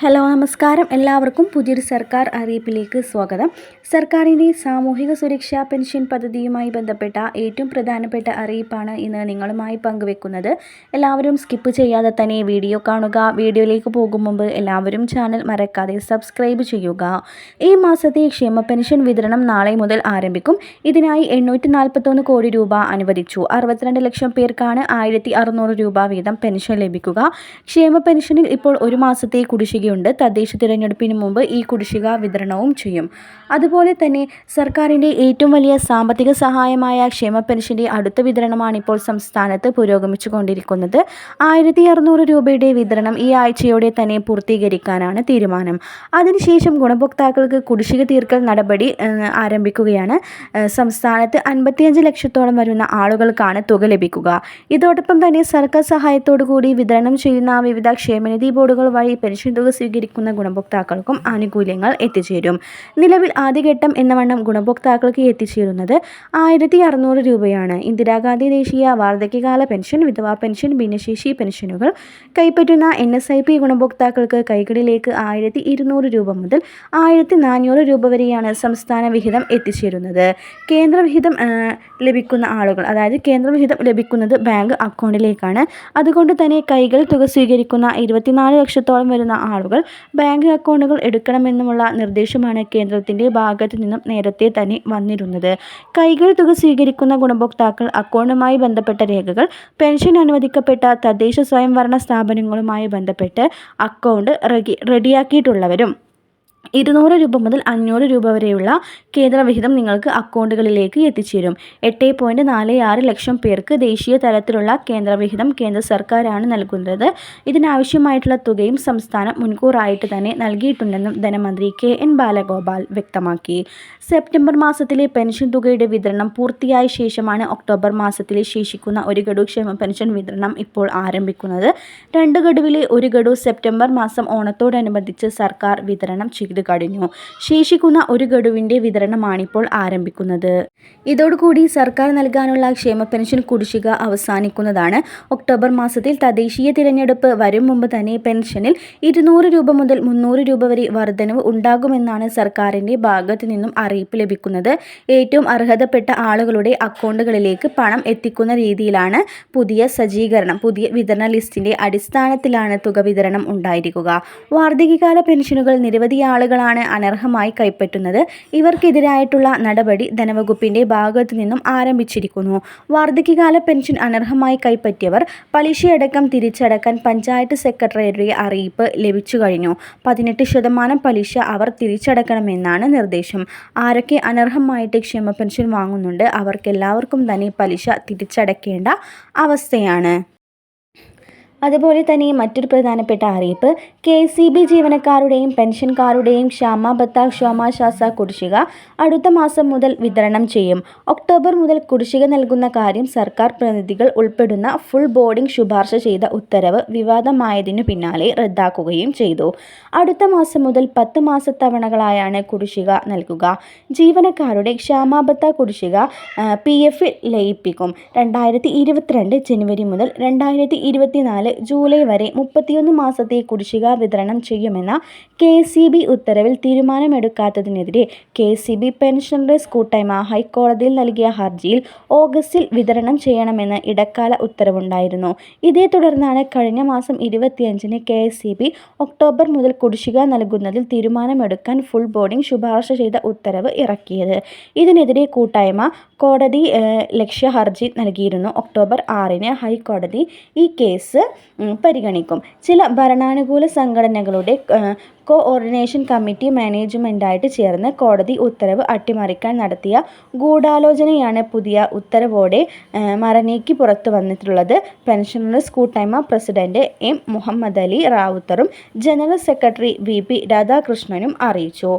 Hello നമസ്കാരം. എല്ലാവർക്കും പുതിയൊരു സർക്കാർ അറിയിപ്പിലേക്ക് സ്വാഗതം. സർക്കാരിന്റെ സാമൂഹിക സുരക്ഷാ പെൻഷൻ പദ്ധതിയുമായി ബന്ധപ്പെട്ട ഏറ്റവും പ്രധാനപ്പെട്ട അറിയിപ്പാണ് ഇന്ന് നിങ്ങളുമായി പങ്കുവെക്കുന്നത്. എല്ലാവരും സ്കിപ്പ് ചെയ്യാതെ തന്നെ വീഡിയോ കാണുക. വീഡിയോയിലേക്ക് പോകും മുമ്പ് എല്ലാവരും ചാനൽ മറക്കാതെ സബ്സ്ക്രൈബ് ചെയ്യുക. ഈ മാസത്തെ ക്ഷേമ പെൻഷൻ വിതരണം നാളെ മുതൽ ആരംഭിക്കും. ഇതിനായി എണ്ണൂറ്റി കോടി രൂപ അനുവദിച്ചു. അറുപത്തിരണ്ട് ലക്ഷം പേർക്കാണ് ആയിരത്തി രൂപ വീതം പെൻഷൻ ലഭിക്കുക. ക്ഷേമ പെൻഷനിൽ ഇപ്പോൾ ഒരു മാസത്തെ കുടിശ്ശിക കുടിശ്ശികയുണ്ട് തദ്ദേശ തിരഞ്ഞെടുപ്പിന് മുമ്പ് ഈ കുടിശ്ശിക വിതരണവും ചെയ്യും. അതുപോലെ തന്നെ സർക്കാരിന്റെ ഏറ്റവും വലിയ സാമ്പത്തിക സഹായമായ ക്ഷേമ പെൻഷന്റെ അടുത്ത വിതരണമാണ് ഇപ്പോൾ സംസ്ഥാനത്ത് പുരോഗമിച്ചു കൊണ്ടിരിക്കുന്നത് ആയിരത്തി അറുന്നൂറ് രൂപയുടെ വിതരണം ഈ ആഴ്ചയോടെ തന്നെ പൂർത്തീകരിക്കാനാണ് തീരുമാനം. അതിനുശേഷം ഗുണഭോക്താക്കൾക്ക് കുടിശ്ശിക തീർക്കൽ നടപടി ആരംഭിക്കുകയാണ്. സംസ്ഥാനത്ത് അൻപത്തിയഞ്ച് ലക്ഷത്തോളം വരുന്ന ആളുകൾക്കാണ് തുക ലഭിക്കുക. ഇതോടൊപ്പം തന്നെ സർക്കാർ സഹായത്തോടു കൂടി വിതരണം ചെയ്യുന്ന വിവിധ ക്ഷേമനിധി ബോർഡുകൾ വഴി പെൻഷൻ തുക സ്വീകരിക്കുന്ന ഗുണഭോക്താക്കൾക്കും ആനുകൂല്യങ്ങൾ എത്തിച്ചേരും. നിലവിൽ ആദ്യഘട്ടം എന്ന വണ്ണം ഗുണഭോക്താക്കൾക്ക് എത്തിച്ചേരുന്നത് ആയിരത്തി അറുന്നൂറ് രൂപയാണ്. ഇന്ദിരാഗാന്ധി ദേശീയ വാർദ്ധക്യകാല പെൻഷൻ വിധവാ പെൻഷൻ ഭിന്നശേഷി പെൻഷനുകൾ കൈപ്പറ്റുന്ന എൻ എസ് ഐ പി ഗുണഭോക്താക്കൾക്ക് കൈകളിലേക്ക് ആയിരത്തി ഇരുന്നൂറ് രൂപ മുതൽ ആയിരത്തി നാനൂറ് രൂപ വരെയാണ് സംസ്ഥാന വിഹിതം എത്തിച്ചേരുന്നത്. കേന്ദ്രവിഹിതം ലഭിക്കുന്ന ആളുകൾ അതായത് കേന്ദ്രവിഹിതം ലഭിക്കുന്നത് ബാങ്ക് അക്കൗണ്ടിലേക്കാണ്. അതുകൊണ്ട് തന്നെ കൈകൾ തുക സ്വീകരിക്കുന്ന ഇരുപത്തിനാല് ലക്ഷത്തോളം വരുന്ന ആളുകൾ ബാങ്ക് അക്കൗണ്ടുകൾ എടുക്കണമെന്നുമുള്ള നിർദ്ദേശമാണ് കേന്ദ്രത്തിന്റെ ഭാഗത്തു നിന്നും നേരത്തെ തന്നെ വന്നിരുന്നത്. കൈകൾ തുക സ്വീകരിക്കുന്ന ഗുണഭോക്താക്കൾ അക്കൗണ്ടുമായി ബന്ധപ്പെട്ട രേഖകൾ പെൻഷൻ അനുവദിക്കപ്പെട്ട തദ്ദേശ സ്വയംഭരണ സ്ഥാപനങ്ങളുമായി ബന്ധപ്പെട്ട് അക്കൗണ്ട് റെഡിയാക്കിയിട്ടുള്ളവരും ഇരുന്നൂറ് രൂപ മുതൽ അഞ്ഞൂറ് രൂപ വരെയുള്ള കേന്ദ്രവിഹിതം നിങ്ങൾക്ക് അക്കൗണ്ടുകളിലേക്ക് എത്തിച്ചേരും. എട്ട് പോയിന്റ് നാല് ആറ് ലക്ഷം പേർക്ക് ദേശീയ തലത്തിലുള്ള കേന്ദ്രവിഹിതം കേന്ദ്ര സർക്കാരാണ് നൽകുന്നത്. ഇതിനാവശ്യമായിട്ടുള്ള തുകയും സംസ്ഥാനം മുൻകൂറായിട്ട് തന്നെ നൽകിയിട്ടുണ്ടെന്നും ധനമന്ത്രി കെ എൻ ബാലഗോപാൽ വ്യക്തമാക്കി. സെപ്റ്റംബർ മാസത്തിലെ പെൻഷൻ തുകയുടെ വിതരണം പൂർത്തിയായ ശേഷമാണ് ഒക്ടോബർ മാസത്തിലെ ശേഷിക്കുന്ന ഒരു ഗഡു ക്ഷേമ പെൻഷൻ വിതരണം ഇപ്പോൾ ആരംഭിക്കുന്നത്. രണ്ട് ഗഡുവിലെ ഒരു ഗഡു സെപ്റ്റംബർ മാസം ഓണത്തോടനുബന്ധിച്ച് സർക്കാർ വിതരണം ചെയ്തു. ചെയ്ത് കഴിഞ്ഞു. ശേഷിക്കുന്ന ഒരു ഗഡുവിന്റെ വിതരണമാണിപ്പോൾ ആരംഭിക്കുന്നത്. ഇതോടുകൂടി സർക്കാർ നൽകാനുള്ള ക്ഷേമ പെൻഷൻ കുടിശ്ശിക അവസാനിക്കുന്നതാണ്. ഒക്ടോബർ മാസത്തിൽ തദ്ദേശീയ തിരഞ്ഞെടുപ്പ് വരും മുമ്പ് തന്നെ പെൻഷനിൽ ഇരുന്നൂറ് രൂപ മുതൽ മുന്നൂറ് രൂപ വരെ വർധനവ് ഉണ്ടാകുമെന്നാണ് സർക്കാരിന്റെ ഭാഗത്തു നിന്നും അറിയിപ്പ് ലഭിക്കുന്നത്. ഏറ്റവും അർഹതപ്പെട്ട ആളുകളുടെ അക്കൗണ്ടുകളിലേക്ക് പണം എത്തിക്കുന്ന രീതിയിലാണ് പുതിയ സജ്ജീകരണം. പുതിയ വിതരണ ലിസ്റ്റിന്റെ അടിസ്ഥാനത്തിലാണ് തുക വിതരണം ഉണ്ടായിരിക്കുക. വാർദ്ധകാല പെൻഷനുകൾ നിരവധി ആളുകൾ ആളുകളാണ് അനർഹമായി കൈപ്പറ്റുന്നത്. ഇവർക്കെതിരായിട്ടുള്ള നടപടി ധനവകുപ്പിന്റെ ഭാഗത്തു നിന്നും ആരംഭിച്ചിരിക്കുന്നു. വാർദ്ധക്യകാല പെൻഷൻ അനർഹമായി കൈപ്പറ്റിയവർ പലിശയടക്കം തിരിച്ചടക്കാൻ പഞ്ചായത്ത് സെക്രട്ടറിയുടെ അറിയിപ്പ് ലഭിച്ചു കഴിഞ്ഞു. പതിനെട്ട് ശതമാനം പലിശ അവർ തിരിച്ചടക്കണമെന്നാണ് നിർദ്ദേശം. ആരൊക്കെ അനർഹമായിട്ട് ക്ഷമ പെൻഷൻ വാങ്ങുന്നുണ്ട് അവർക്കെല്ലാവർക്കും തന്നെ പലിശ തിരിച്ചടക്കേണ്ട അവസ്ഥയാണ്. അതുപോലെ തന്നെ മറ്റൊരു പ്രധാനപ്പെട്ട അറിയിപ്പ് കെ സി ബി ജീവനക്കാരുടെയും പെൻഷൻകാരുടെയും ക്ഷാമബത്ത ക്ഷോമാശ്വാസ കുടിശ്ശിക അടുത്ത മാസം മുതൽ വിതരണം ചെയ്യും. ഒക്ടോബർ മുതൽ കുടിശ്ശിക നൽകുന്ന കാര്യം സർക്കാർ പ്രതിനിധികൾ ഉൾപ്പെടുന്ന ഫുൾ ബോർഡിംഗ് ശുപാർശ ചെയ്ത ഉത്തരവ് വിവാദമായതിനു പിന്നാലെ റദ്ദാക്കുകയും ചെയ്തു. അടുത്ത മാസം മുതൽ പത്ത് മാസത്തവണകളായാണ് കുടിശ്ശിക നൽകുക. ജീവനക്കാരുടെ ക്ഷാമാബത്ത കുടിശ്ശിക പി എഫിൽ ലയിപ്പിക്കും. രണ്ടായിരത്തി ഇരുപത്തിരണ്ട് ജനുവരി മുതൽ രണ്ടായിരത്തി ഇരുപത്തിനാല് ജൂലൈ വരെ മുപ്പത്തിയൊന്ന് മാസത്തെ കുടിശ്ശിക വിതരണം ചെയ്യുമെന്ന കെ സി ബി ഉത്തരവിൽ തീരുമാനമെടുക്കാത്തതിനെതിരെ കെ സി ബി പെൻഷനറേഴ്സ് കൂട്ടായ്മ ഹൈക്കോടതിയിൽ നൽകിയ ഹർജിയിൽ ഓഗസ്റ്റിൽ വിതരണം ചെയ്യണമെന്ന് ഇടക്കാല ഉത്തരവുണ്ടായിരുന്നു. ഇതേ തുടർന്നാണ് കഴിഞ്ഞ മാസം ഇരുപത്തിയഞ്ചിന് കെ സി ബി ഒക്ടോബർ മുതൽ കുടിശ്ശിക നൽകുന്നതിൽ തീരുമാനമെടുക്കാൻ ഫുൾ ബോർഡിംഗ് ശുപാർശ ചെയ്ത ഉത്തരവ് ഇറക്കിയത്. ഇതിനെതിരെ കൂട്ടായ്മ കോടതി ലക്ഷ്യ ഹർജി നൽകിയിരുന്നു. ഒക്ടോബർ ആറിന് ഹൈക്കോടതി ഈ കേസ് പരിഗണിക്കും. ചില ഭരണാനുകൂല സംഘടനകളുടെ കോഓർഡിനേഷൻ കമ്മിറ്റി മാനേജ്മെന്റായിട്ട് ചേർന്ന് കോടതി ഉത്തരവ് അട്ടിമറിക്കാൻ നടത്തിയ ഗൂഢാലോചനയാണ് പുതിയ ഉത്തരവോടെ മറനീക്കി പുറത്തു വന്നിട്ടുള്ളത്. പെൻഷനേഴ്സ് കൂട്ടായ്മ പ്രസിഡന്റ് എം മുഹമ്മദ് അലി റാവുത്തറും ജനറൽ സെക്രട്ടറി വി പി രാധാകൃഷ്ണനും അറിയിച്ചു.